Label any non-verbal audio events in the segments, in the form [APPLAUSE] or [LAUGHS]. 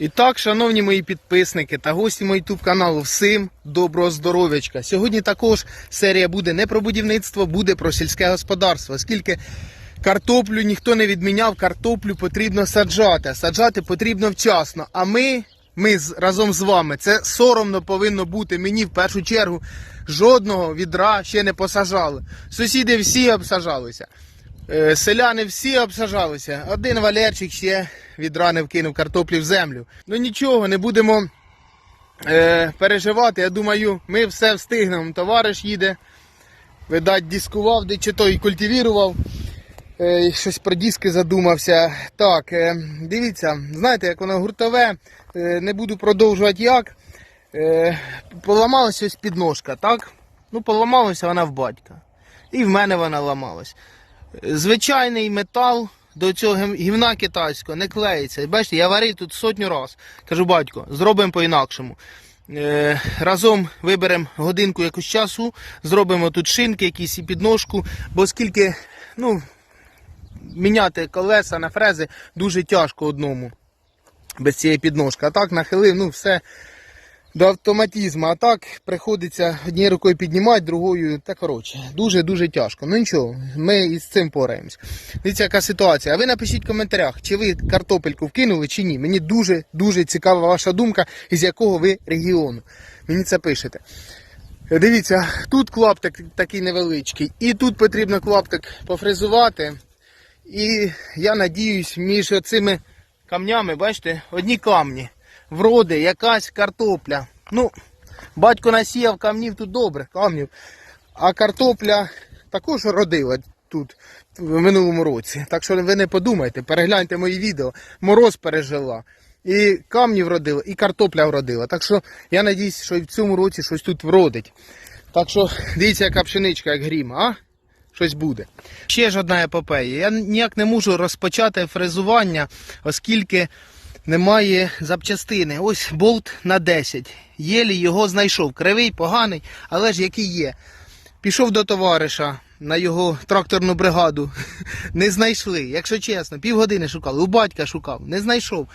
І так, шановні мої підписники та гості мого YouTube каналу, всім доброго здоров'ячка. Сьогодні також серія буде не про будівництво, буде про сільське господарство, оскільки картоплю ніхто не відміняв, картоплю потрібно саджати. Саджати потрібно вчасно. А ми, ми разом з вами, це соромно повинно бути. Мені в першу чергу жодного відра ще не посажали. Сусіди всі обсажалися. Е, Селяни всі обсажалися. Один Валерчик ще від рани вкинув картоплі в землю. Ну нічого, не будемо е, переживати. Я думаю, ми все встигнемо. Товариш їде, видать, дискував, де чи той культивірував. Е, щось про диски задумався. Так, е, дивіться, знаєте, як воно гуртове, е, не буду продовжувати як. Е, поламалася ось підножка, так? Ну, поламалася вона в батька. І в мене вона ламалась. Звичайний метал до цього гівна китайського не клеїться. Бачите, я варив тут сотню раз. Кажу, батько, зробимо по-інакшому. Е, разом виберемо годинку якусь часу, зробимо тут шинки, якісь і підножку, бо оскільки ну, міняти колеса на фрези дуже тяжко одному без цієї підножки. А так нахилив, ну все до автоматизму. А так приходиться однією рукою піднімати, другою, та коротше, дуже-дуже тяжко. Ну нічого, ми із цим пораємось. Дивіться, яка ситуація. А ви напишіть в коментарях, чи ви картопельку вкинули, чи ні. Мені дуже-дуже цікава ваша думка, із якого ви регіону. Мені це пишете. Дивіться, тут клаптик такий невеличкий, і тут потрібно клаптик пофрезувати. І я надіюсь, між цими камнями, бачите, одні камні. Вроде якась картопля. Ну, батько насіяв камнів тут добре, камнів. А картопля також родила тут в минулому році. Так що ви не подумайте, перегляньте мої відео. Мороз пережила. І камні вродила, і картопля вродила. Так що я надіюсь, що і в цьому році щось тут вродить. Так що дивіться, яка пшеничка, як грім, а? Щось буде. Ще ж одна епопея. Я ніяк не можу розпочати фрезування, оскільки немає запчастини. Ось болт на 10. Єлі його знайшов. Кривий, поганий, але ж який є. Пішов до товариша на його тракторну бригаду. [LAUGHS] Не знайшли. Якщо чесно, півгодини шукали. У батька шукав, не знайшов.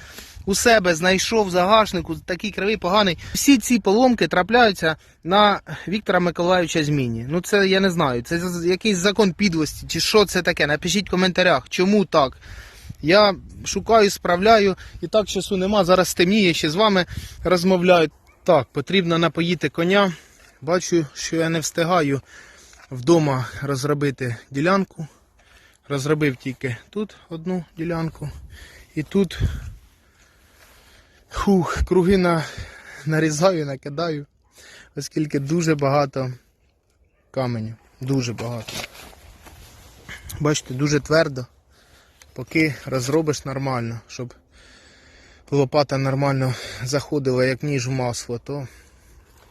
У себе знайшов загашнику, такий кривий, поганий. Всі ці поломки трапляються на Віктора Миколаївича Зміні. Ну це я не знаю. Це якийсь закон підлості, чи що це таке. Напишіть в коментарях, чому так. Я шукаю, справляю, і так часу нема. Зараз темніє, ще з вами розмовляю. Так, потрібно напоїти коня. Бачу, що я не встигаю вдома розробити ділянку. Розробив тільки тут одну ділянку. І тут фух, круги на, нарізаю, накидаю, оскільки дуже багато каменю. Дуже багато. Бачите, дуже твердо. Поки розробиш нормально, щоб лопата нормально заходила, як ніж в масло, то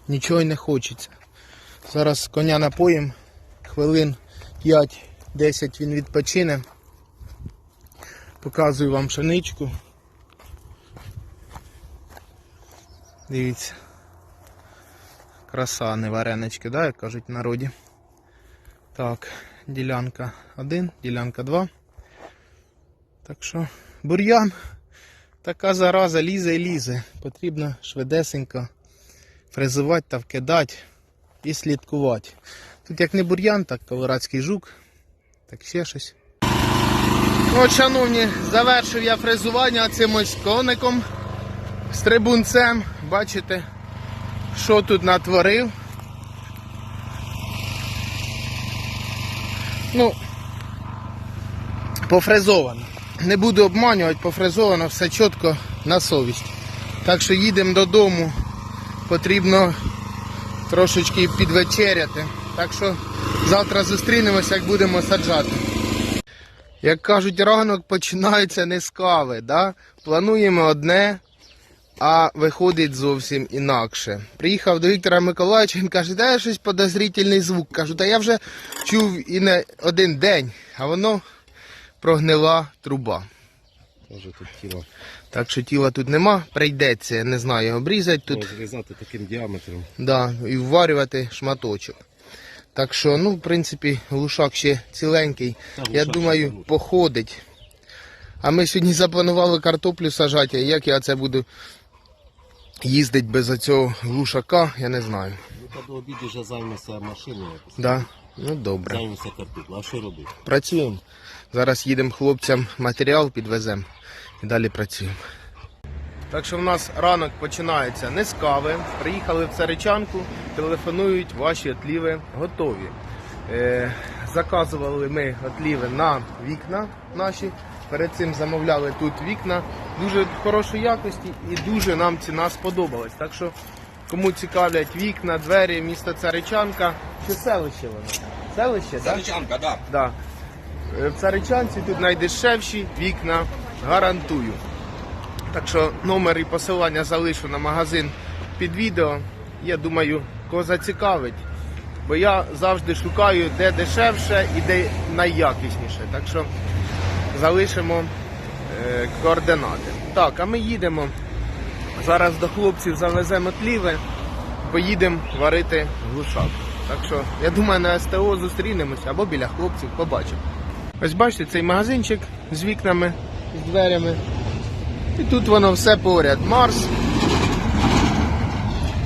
нічого й не хочеться. Зараз коня напоїм, хвилин 5-10 він відпочине. Показую вам пшеничку. Дивіться. Краса, не варенички, да, як кажуть в народі. Так, ділянка 1, ділянка 2. Так що бур'ян, така зараза лізе і лізе. Потрібно швидесенько фрезувати та вкидати і слідкувати. Тут як не бур'ян, так колорадський жук, так ще щось. Ну, от, шановні, завершив я фрезування цим ось коником, стрибунцем. Бачите, що тут натворив. Ну, пофрезовано. Не буду обманювати, пофрезовано все чітко на совість. Так що їдемо додому, потрібно трошечки підвечеряти. Так що завтра зустрінемося, як будемо саджати. Як кажуть, ранок починається не з кави. Да? Плануємо одне, а виходить зовсім інакше. Приїхав до Віктора Миколаївича, він каже, де щось подозрительний звук. Кажу, та я вже чув і не один день, а воно прогнила труба. Може тут тіло Так що тіла тут нема, прийдеться, я не знаю, обрізати тут. зрізати таким діаметром. Да, і вварювати шматочок. Так що, ну, в принципі, глушак ще ціленький. Та Я думаю, походить. А ми сьогодні запланували картоплю сажати, а як я це буду їздити без оцього глушака, я не знаю. Ну, та до обіду вже займемося машиною. Да? Ну добре. Займемося картоплею. А що робити? Працюємо. Зараз їдемо хлопцям матеріал підвеземо і далі працюємо. Так що в нас ранок починається не з кави. Приїхали в Царичанку, телефонують, ваші отліви готові. Е, заказували ми отліви на вікна наші. Перед цим замовляли тут вікна дуже хорошої якості і дуже нам ціна сподобалась. Так що кому цікавлять вікна, двері, місто Царичанка чи селище воно? Селище, так? Заречанка, да. Да. Е, В Царичанці тут найдешевші вікна, гарантую. Так що номер і посилання залишу на магазин під відео. Я думаю, кого зацікавить. Бо я завжди шукаю, де дешевше і де найякісніше. Так що залишимо е, координати. Так, а ми їдемо. Зараз до хлопців завеземо тліви, поїдемо варити глушак. Так що, я думаю, на СТО зустрінемося або біля хлопців побачимо. Ось бачите, цей магазинчик з вікнами, з дверями. І тут воно все поряд. Марс.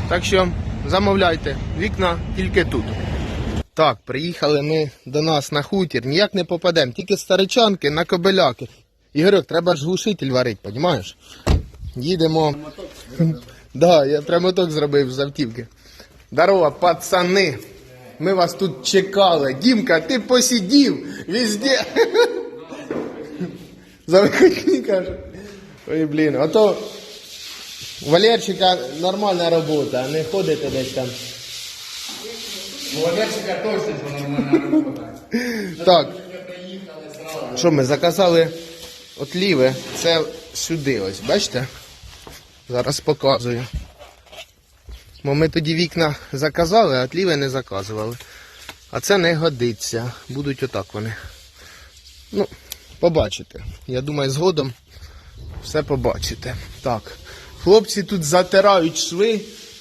Так що замовляйте, вікна тільки тут. Так, приїхали ми до нас на хутір, ніяк не попадемо, тільки старичанки на кобеляки. Ігорьок, треба ж глушитель варити, розумієш? Їдемо. Да, я прямоток зробив з автівки. Здорово, пацани. Ми вас тут чекали. Дімка, ти посидів везде. За вихідні каже. Ой, блін, а то у Валерчика нормальна робота, а не ходите десь там. Валерчика точно нормальна робота. Так. Що ми заказали отліви? Це сюди ось, бачите? Зараз показую. Бо ми тоді вікна заказали, а отліви не заказували. А це не годиться. Будуть отак вони. Ну, побачите. Я думаю, згодом все побачите. Так. Хлопці тут затирають шви.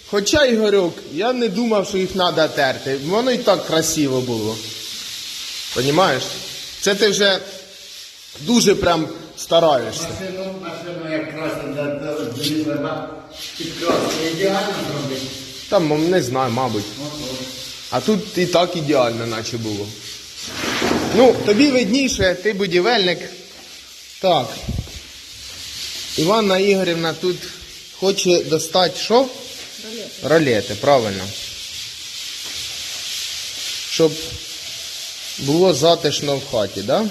Хоча Ігорьок, я не думав, що їх треба терти. Воно і так красиво було. Понімаєш? Це ти вже дуже прям стараєшся. Машину, машину якраз треба підкрасити. Ідеально зробити. Там не знаю, мабуть. А тут і так ідеально, наче було. Ну, тобі видніше, ти будівельник. Так. Іванна Ігорівна тут хоче достати що? Ролети. Ролети, правильно. Щоб було затишно в хаті, да?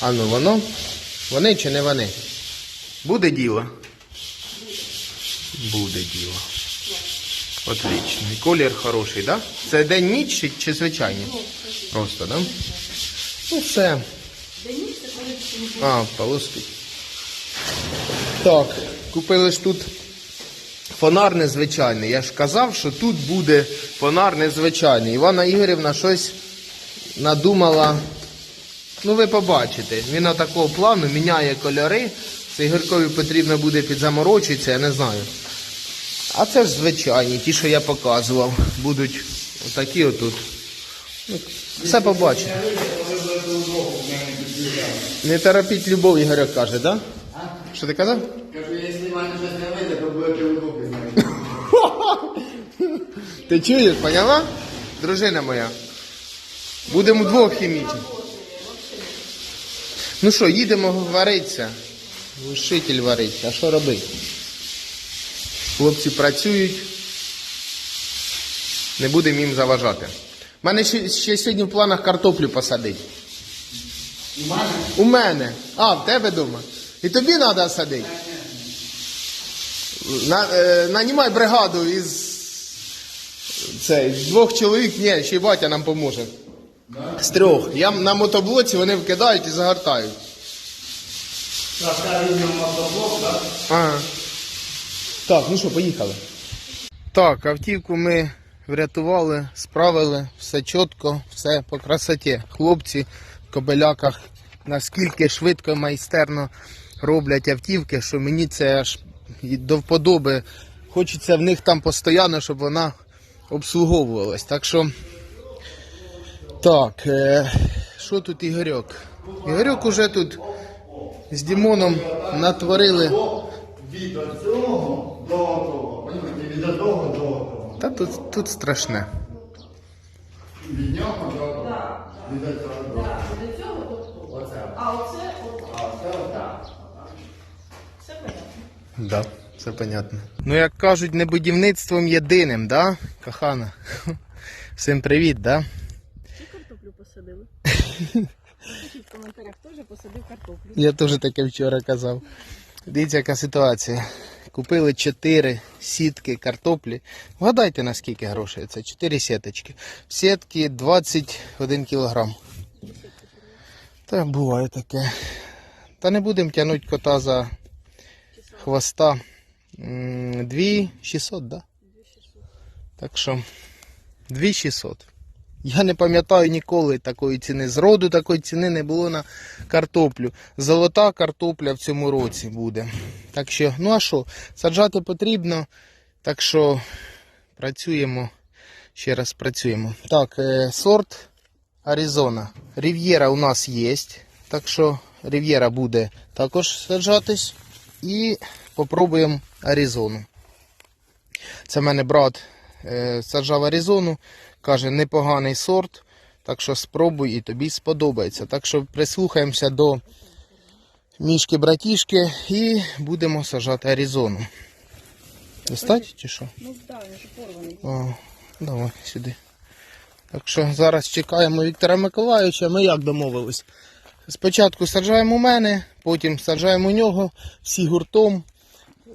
А ну воно? Вони чи не вони? Буде діло? Буде діло. Отлично. І колір хороший, да? Це день ніч чи, звичайний? Просто, да? Ну все. А, полоски. Так, купили ж тут фонар незвичайний. Я ж казав, що тут буде фонар незвичайний. Івана Ігорівна щось надумала. Ну, ви побачите, він на такого плану міняє кольори. Це Ігоркові потрібно буде підзаморочитися, я не знаю. А це ж звичайні, ті, що я показував, будуть отакі отут. Все побачите. Не торопіть любов, Ігорьок каже, да? Що ти казав? Кажу, якщо в мене щось не вийде, то будете у дупі. [LAUGHS] Ти чуєш, поняла? Дружина моя. Будемо вдвох хімічні. Ну що, їдемо варитися. Глушитель вариться. А що робити? Хлопці працюють. Не будемо їм заважати. У мене ще, ще сьогодні в планах картоплю посадити. У мене? У мене. А, в тебе вдома. І тобі треба садити. На, е, нанімай бригаду із цей, з двох чоловік, ні, ще й батя нам поможе. З трьох. Я на мотоблоці вони вкидають і загортають. Та рівно мотоблок, так? Ага. Так, ну що, поїхали. Так, автівку ми врятували, справили, все чітко, все по красоті. Хлопці в кобеляках наскільки швидко і майстерно роблять автівки, що мені це аж до вподоби. Хочеться в них там постійно, щоб вона обслуговувалась. Так що. Так, е, що тут Ігорьок? Ігорьок уже тут з Дімоном натворили. Від цього до того. Понімаєте, від одного до того. Та тут, тут страшне. Від нього до того. Від цього до того. До цього тобто. Оце. А оце от. А це отак. Все понятно. Да, все понятно. Ну, як кажуть, не будівництвом єдиним, да, кохана? [LAUGHS] Всім привіт, да? Чи картоплю посадили? [LAUGHS] Пишіть в коментарях, хто вже посадив картоплю. Я теж таке вчора казав. Дивіться, яка ситуація. Купили 4 сітки картоплі. Вгадайте, на скільки грошей це? 4 сіточки. Сітки 21 кілограм. Та буває таке. Та не будемо тягнути кота за хвоста. 2600, да? Так що 2600. Я не пам'ятаю ніколи такої ціни. Зроду такої ціни не було на картоплю. Золота картопля в цьому році буде. Так що, ну а що, саджати потрібно. Так що працюємо. Ще раз працюємо. Так, е, сорт Аризона. Рів'єра у нас є. Так що Рів'єра буде також саджатись. І попробуємо Аризону. Це в мене брат е, саджав Аризону. Каже, непоганий сорт. Так що спробуй і тобі сподобається. Так що прислухаємося до мішки братішки і будемо сажати Аризону. Достать чи що? Ну так, він же порваний. О, давай сюди. Так що зараз чекаємо Віктора Миколайовича. Ми як домовились? Спочатку саджаємо у мене, потім саджаємо у нього, всі гуртом.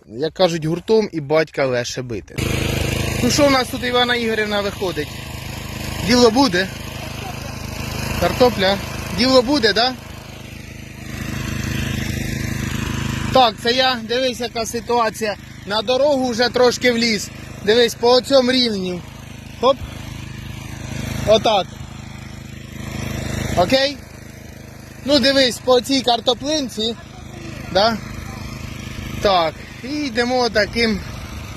Як кажуть, гуртом і батька леше бити. Ну що в нас тут Івана Ігорівна виходить? Діло буде? Картопля? Діло буде, так? Да? Так, це я, дивись, яка ситуація. На дорогу вже трошки вліз. Дивись, по цьому рівню. Хоп. Отак. Окей? Ну дивись, по цій картоплинці. Да? Так. І йдемо таким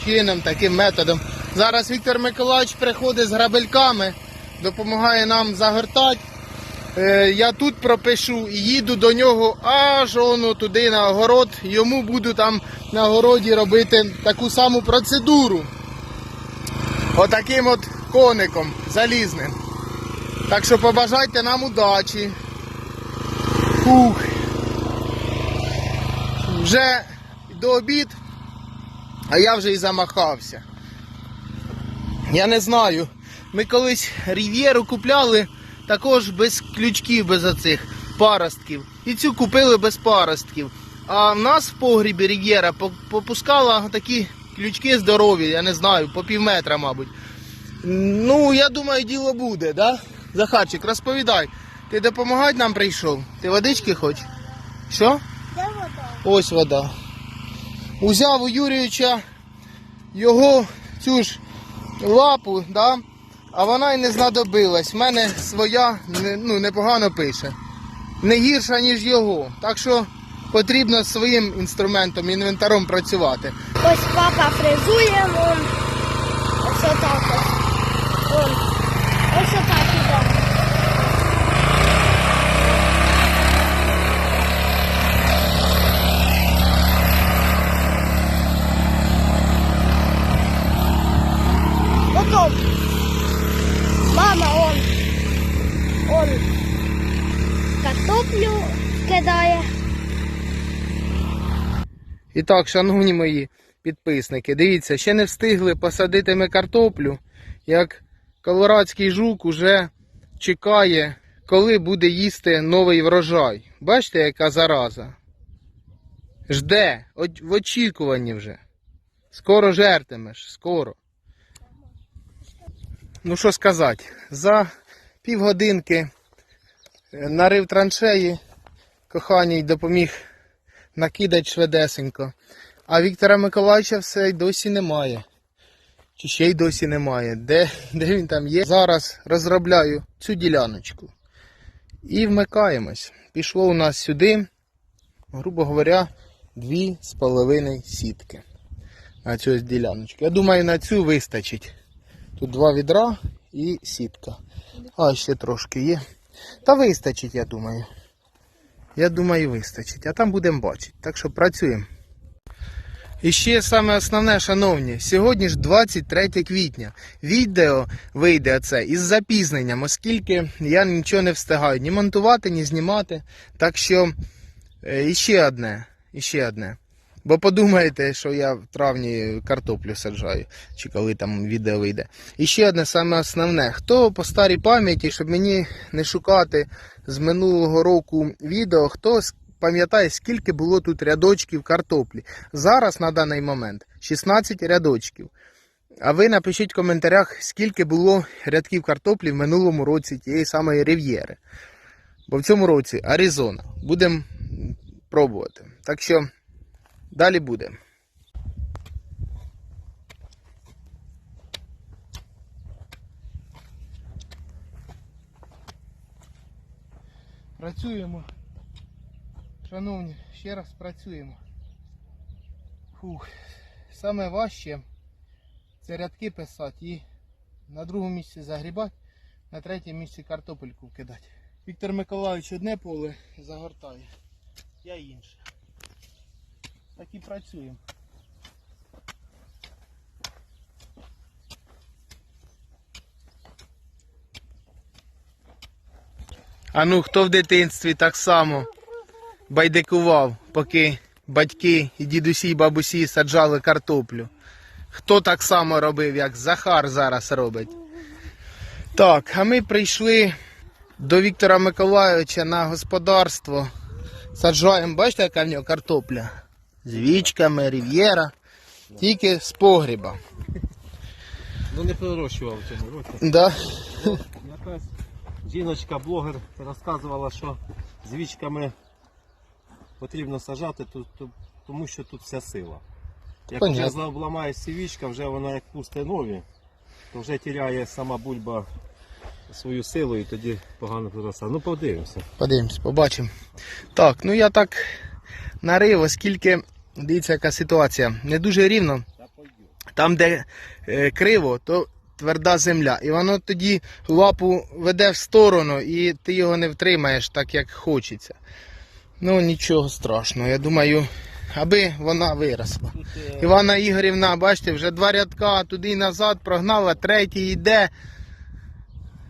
чином, таким методом. Зараз Віктор Миколаївич приходить з грабельками, допомагає нам загортати. Е, я тут пропишу і їду до нього аж воно туди на огород. Йому буду там на городі робити таку саму процедуру. Отаким от коником залізним. Так що побажайте нам удачі. Фух. Вже до обід, а я вже і замахався. Я не знаю. Ми колись рів'єру купляли також без ключків, без оцих паростків. І цю купили без паростків. А в нас в погрібі рів'єра по- попускала такі ключки здорові, я не знаю, по пів метра, мабуть. Ну, я думаю, діло буде, да? Захарчик, розповідай. Ти допомагати нам прийшов? Ти водички хочеш? Що? Де вода? Ось вода. Узяв у Юрійовича його цю ж лапу, да? А вона й не знадобилась. В мене своя ну, непогано пише. Не гірша, ніж його. Так що потрібно своїм інструментом, інвентаром працювати. Ось папа фрезує. Ось отак ось. Картоплю кидає. І так, шановні мої підписники, дивіться, ще не встигли посадити ми картоплю, як колорадський жук уже чекає, коли буде їсти новий врожай. Бачите, яка зараза? Жде, в очікуванні вже. Скоро жертимеш, скоро. Ну що сказати, за півгодинки нарив траншеї, коханій допоміг накидать шведесенько. А Віктора Миколаївича все й досі немає. Чи ще й досі немає. Де, де він там є? Зараз розробляю цю діляночку. І вмикаємось. Пішло у нас сюди, грубо говоря, дві з половиною сітки. На цю діляночку. Я думаю, на цю вистачить. Тут два відра і сітка. А, ще трошки є. Та вистачить, я думаю. Я думаю, вистачить. А там будемо бачити. Так що працюємо. І ще саме основне, шановні, сьогодні ж 23 квітня. Відео вийде це із запізненням, оскільки я нічого не встигаю ні монтувати, ні знімати. Так що е, іще одне, іще одне. Бо подумаєте, що я в травні картоплю саджаю, чи коли там відео вийде. І ще одне саме основне. Хто по старій пам'яті, щоб мені не шукати з минулого року відео, хто пам'ятає, скільки було тут рядочків картоплі. Зараз на даний момент 16 рядочків. А ви напишіть в коментарях, скільки було рядків картоплі в минулому році тієї самої Рів'єри. Бо в цьому році Аризона. Будемо пробувати. Так що далі буде. Працюємо. Шановні, ще раз працюємо. Фух. Саме важче це рядки писати і на другому місці загрібати, на третьому місці картопельку кидати. Віктор Миколаївич одне поле загортає, я інше. Так і працюємо. А ну, хто в дитинстві так само байдикував, поки батьки і дідусі і бабусі саджали картоплю? Хто так само робив, як Захар зараз робить? Так, а ми прийшли до Віктора Миколайовича на господарство. Саджаємо, бачите, яка в нього картопля? З вічками, рів'єра. Тільки з погріба. Ну не пророщував в цьому році. Да? Якась жіночка, блогер, розказувала, що з вічками потрібно сажати, тому що тут вся сила. Як вже зламає вічка, вже вона як пусте нові, то вже тіряє сама бульба свою силу і тоді погано проростає. Ну подивимося. Подивимось, побачимо. Так, ну я так нарив, оскільки дивіться, яка ситуація. Не дуже рівно. Там, де е, криво, то тверда земля. І воно тоді лапу веде в сторону, і ти його не втримаєш так, як хочеться. Ну, нічого страшного. Я думаю, аби вона виросла. Е, Івана Ігорівна, бачите, вже два рядка туди і назад прогнала, третій йде.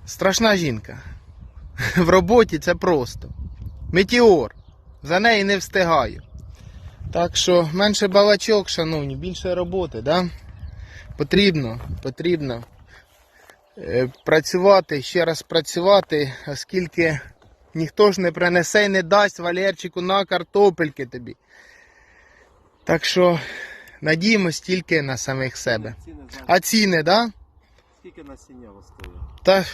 Страшна жінка. [LAUGHS] В роботі це просто. Метеор. За неї не встигаю. Так що менше балачок, шановні, більше роботи, да? Потрібно, потрібно е, працювати, ще раз працювати, оскільки ніхто ж не принесе і не дасть Валерчику на картопельки тобі. Так що надіємось тільки на самих себе. А ціни, да? Скільки насіння вас стоїть? Та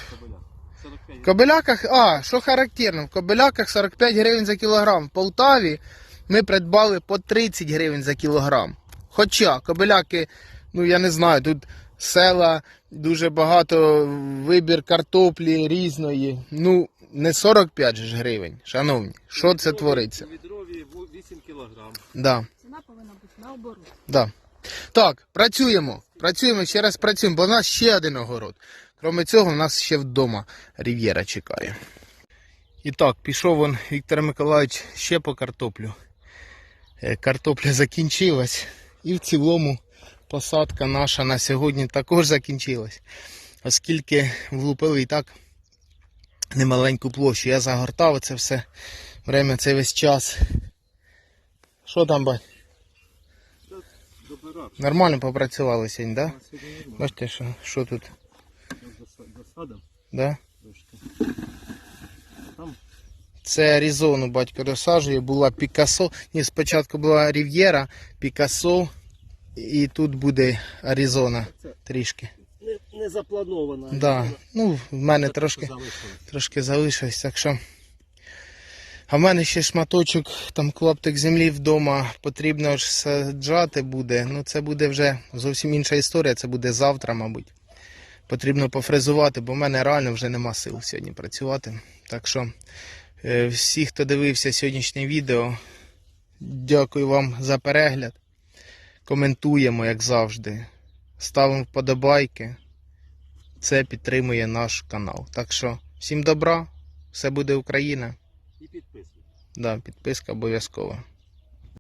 в кобиляках, а, що характерно, в кобиляках 45 гривень за кілограм. В Полтаві ми придбали по 30 гривень за кілограм. Хоча кобиляки, ну я не знаю, тут села, дуже багато вибір картоплі різної. Ну, не 45 ж гривень, шановні. Що це твориться? Відрові 8 кілограм. Да. Ціна повинна бути наоборот. Да. Так, працюємо. Працюємо, ще раз працюємо, бо в нас ще один огород. Кроме цього, в нас ще вдома Рів'єра чекає. І так, пішов он Віктор Миколаївич ще по картоплю. Е, Картопля закінчилась. І в цілому посадка наша на сьогодні також закінчилась. Оскільки влупили і так немаленьку площу. Я загортав це все время, це весь час. Що там, бать? Нормально попрацювали сьогодні, да? Сьогодні. Бачите, що, що тут? Досадом Да? Це Аризону батько досаджує, була Пікасо. Ні, спочатку була Рів'єра, Пікасо, і тут буде Аризона трішки. не, не заплановано. Да. Ну, в мене трошки, Залишилось. трошки залишилось, так що. А в мене ще шматочок, там клаптик землі вдома потрібно ж саджати буде. Ну це буде вже зовсім інша історія, це буде завтра, мабуть. Потрібно пофрезувати, бо в мене реально вже нема сил сьогодні працювати. Так що всі, хто дивився сьогоднішнє відео, дякую вам за перегляд. Коментуємо, як завжди. Ставимо вподобайки. Це підтримує наш канал. Так що всім добра, все буде Україна. І підписуйтесь. Да, підписка обов'язкова.